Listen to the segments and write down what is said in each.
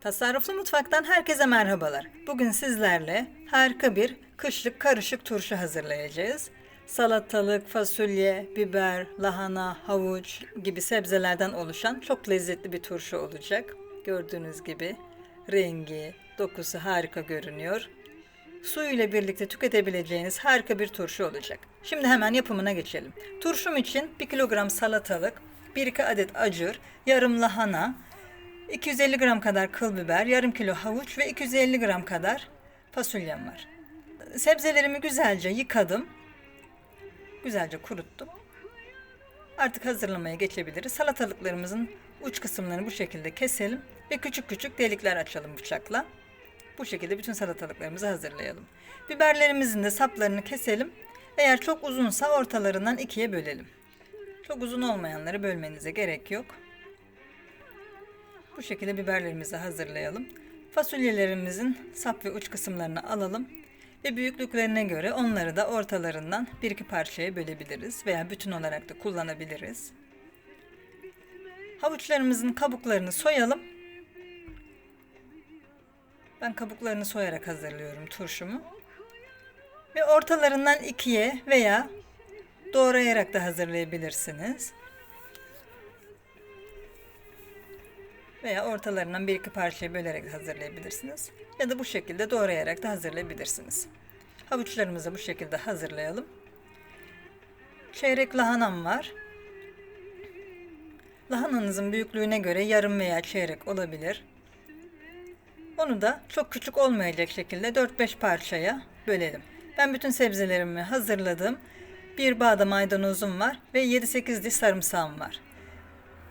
Tasarruflu Mutfak'tan herkese merhabalar. Bugün sizlerle harika bir kışlık karışık turşu hazırlayacağız. Salatalık, fasulye, biber, lahana, havuç gibi sebzelerden oluşan çok lezzetli bir turşu olacak. Gördüğünüz gibi rengi, dokusu harika görünüyor. Su ile birlikte tüketebileceğiniz harika bir turşu olacak. Şimdi hemen yapımına geçelim. Turşum için 1 kilogram salatalık, 1-2 adet acır, yarım lahana, 250 gram kadar kıl biber, yarım kilo havuç ve 250 gram kadar fasulyem var. Sebzelerimi güzelce yıkadım. Güzelce kuruttum. Artık hazırlamaya geçebiliriz. Salatalıklarımızın uç kısımlarını bu şekilde keselim ve küçük küçük delikler açalım bıçakla. Bu şekilde bütün salatalıklarımızı hazırlayalım. Biberlerimizin de saplarını keselim. Eğer çok uzunsa ortalarından ikiye bölelim. Çok uzun olmayanları bölmenize gerek yok. Bu şekilde biberlerimizi hazırlayalım. Fasulyelerimizin sap ve uç kısımlarını alalım ve büyüklüklerine göre onları da ortalarından bir iki parçaya bölebiliriz veya bütün olarak da kullanabiliriz. Havuçlarımızın kabuklarını soyalım. Ben kabuklarını soyarak hazırlıyorum turşumu. Ve ortalarından ikiye veya doğrayarak da hazırlayabilirsiniz. Veya ortalarından bir iki parçaya bölerek hazırlayabilirsiniz. Ya da bu şekilde doğrayarak da hazırlayabilirsiniz. Havuçlarımızı bu şekilde hazırlayalım. Çeyrek lahanam var. Lahananızın büyüklüğüne göre yarım veya çeyrek olabilir. Onu da çok küçük olmayacak şekilde 4-5 parçaya bölelim. Ben bütün sebzelerimi hazırladım. Bir bağda maydanozum var ve 7-8 diş sarımsağım var.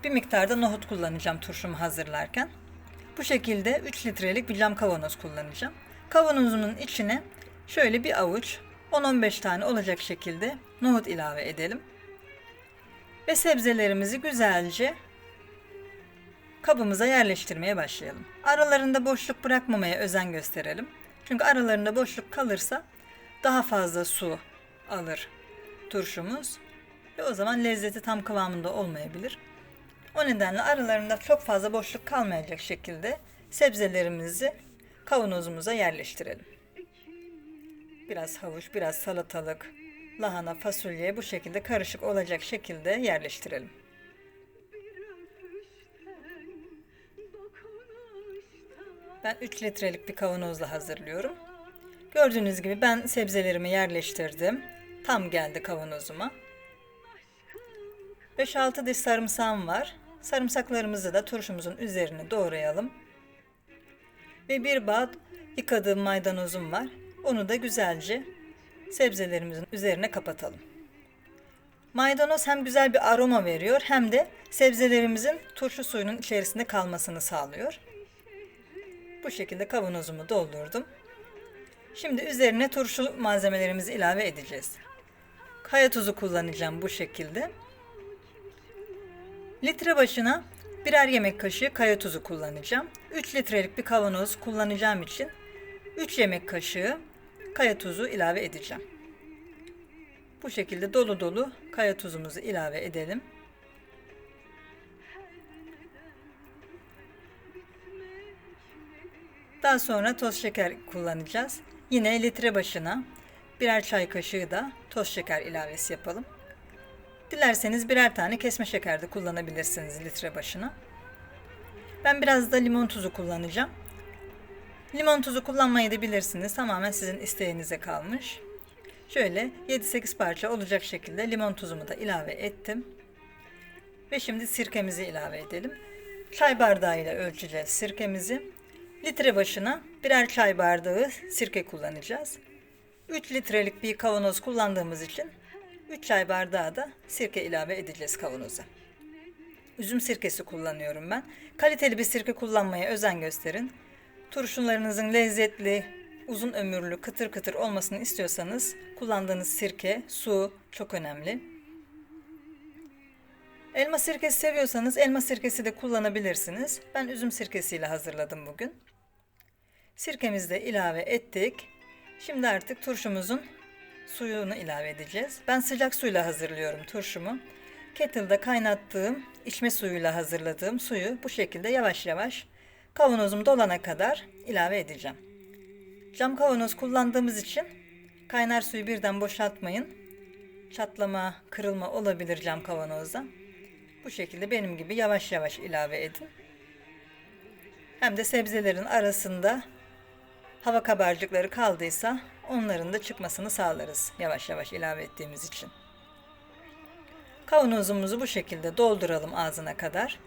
Bir miktarda nohut kullanacağım turşumu hazırlarken. Bu şekilde 3 litrelik bir cam kavanoz kullanacağım. Kavanozumun içine şöyle bir avuç 10-15 tane olacak şekilde nohut ilave edelim. Ve sebzelerimizi güzelce kabımıza yerleştirmeye başlayalım. Aralarında boşluk bırakmamaya özen gösterelim. Çünkü aralarında boşluk kalırsa daha fazla su alır turşumuz ve o zaman lezzeti tam kıvamında olmayabilir. O nedenle aralarında çok fazla boşluk kalmayacak şekilde sebzelerimizi kavanozumuza yerleştirelim. Biraz havuç, biraz salatalık, lahana, fasulye bu şekilde karışık olacak şekilde yerleştirelim. Ben 3 litrelik bir kavanozla hazırlıyorum. Gördüğünüz gibi ben sebzelerimi yerleştirdim. Tam geldi kavanozuma. 5-6 diş sarımsağım var. Sarımsaklarımızı da turşumuzun üzerine doğrayalım. Ve bir bağ yıkadığım maydanozum var. Onu da güzelce sebzelerimizin üzerine kapatalım. Maydanoz hem güzel bir aroma veriyor hem de sebzelerimizin turşu suyunun içerisinde kalmasını sağlıyor. Bu şekilde kavanozumu doldurdum. Şimdi üzerine turşu malzemelerimizi ilave edeceğiz. Kaya tuzu kullanacağım bu şekilde. Litre başına birer yemek kaşığı kaya tuzu kullanacağım. 3 litrelik bir kavanoz kullanacağım için 3 yemek kaşığı kaya tuzu ilave edeceğim. Bu şekilde dolu dolu kaya tuzumuzu ilave edelim. Daha sonra toz şeker kullanacağız. Yine litre başına birer çay kaşığı da toz şeker ilavesi yapalım. Dilerseniz birer tane kesme şeker de kullanabilirsiniz litre başına. Ben biraz da limon tuzu kullanacağım. Limon tuzu kullanmayı da bilirsiniz. Tamamen sizin isteğinize kalmış. Şöyle 7-8 parça olacak şekilde limon tuzumu da ilave ettim. Ve şimdi sirkemizi ilave edelim. Çay bardağı ile ölçeceğiz sirkemizi. Litre başına birer çay bardağı sirke kullanacağız. 3 litrelik bir kavanoz kullandığımız için 3 çay bardağı da sirke ilave edeceğiz kavanoza. Üzüm sirkesi kullanıyorum ben. Kaliteli bir sirke kullanmaya özen gösterin. Turşularınızın lezzetli, uzun ömürlü, kıtır kıtır olmasını istiyorsanız kullandığınız sirke, su çok önemli. Elma sirkesi seviyorsanız elma sirkesi de kullanabilirsiniz. Ben üzüm sirkesiyle hazırladım bugün. Sirkemizi de ilave ettik. Şimdi artık turşumuzun suyunu ilave edeceğiz. Ben sıcak suyla hazırlıyorum turşumu. Kettle'da kaynattığım içme suyuyla hazırladığım suyu bu şekilde yavaş yavaş Kavanozum dolana kadar ilave edeceğim. Cam kavanoz kullandığımız için kaynar suyu birden boşaltmayın. Çatlama, kırılma olabilir cam kavanozda. Bu şekilde benim gibi yavaş yavaş ilave edin. Hem de sebzelerin arasında hava kabarcıkları kaldıysa onların da çıkmasını sağlarız yavaş yavaş ilave ettiğimiz için. Kavanozumuzu bu şekilde dolduralım ağzına kadar.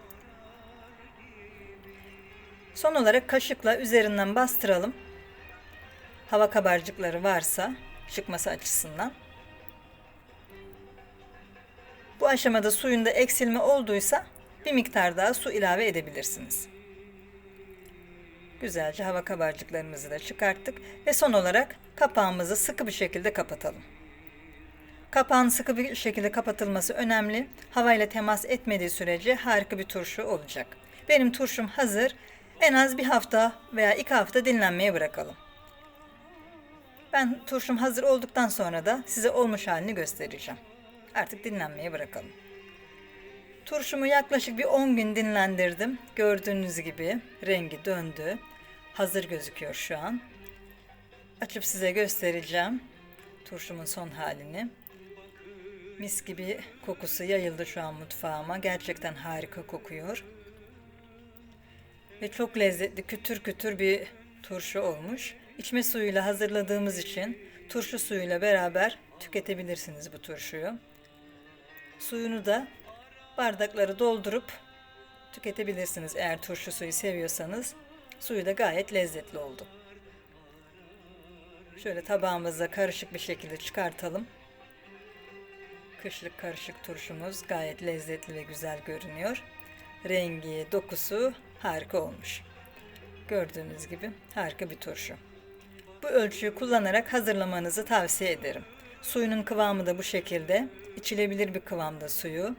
Son olarak kaşıkla üzerinden bastıralım. Hava kabarcıkları varsa çıkması açısından. Bu aşamada suyunda eksilme olduysa bir miktar daha su ilave edebilirsiniz. Güzelce hava kabarcıklarımızı da çıkarttık ve son olarak kapağımızı sıkı bir şekilde kapatalım. Kapağın sıkı bir şekilde kapatılması önemli. Havayla temas etmediği sürece harika bir turşu olacak. Benim turşum hazır. En az bir hafta veya iki hafta dinlenmeye bırakalım. Ben turşum hazır olduktan sonra da size olmuş halini göstereceğim. Artık dinlenmeye bırakalım. Turşumu yaklaşık bir 10 gün dinlendirdim. Gördüğünüz gibi rengi döndü. Hazır gözüküyor şu an. Açıp size göstereceğim turşumun son halini. Mis gibi kokusu yayıldı şu an mutfağıma. Gerçekten harika kokuyor. Ve çok lezzetli, kütür kütür bir turşu olmuş. İçme suyuyla hazırladığımız için turşu suyuyla beraber tüketebilirsiniz bu turşuyu. Suyunu da bardakları doldurup tüketebilirsiniz eğer turşu suyu seviyorsanız. Suyu da gayet lezzetli oldu. Şöyle tabağımıza karışık bir şekilde çıkartalım. Kışlık karışık turşumuz gayet lezzetli ve güzel görünüyor. Rengi, dokusu harika olmuş. Gördüğünüz gibi harika bir turşu. Bu ölçüyü kullanarak hazırlamanızı tavsiye ederim. Suyunun kıvamı da bu şekilde. İçilebilir bir kıvamda suyu.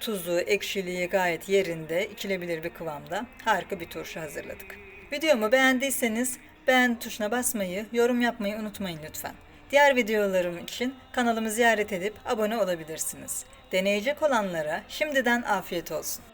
Tuzu, ekşiliği gayet yerinde, içilebilir bir kıvamda. Harika bir turşu hazırladık. Videomu beğendiyseniz beğen tuşuna basmayı, yorum yapmayı unutmayın lütfen. Diğer videolarım için kanalımı ziyaret edip abone olabilirsiniz. Deneyecek olanlara şimdiden afiyet olsun.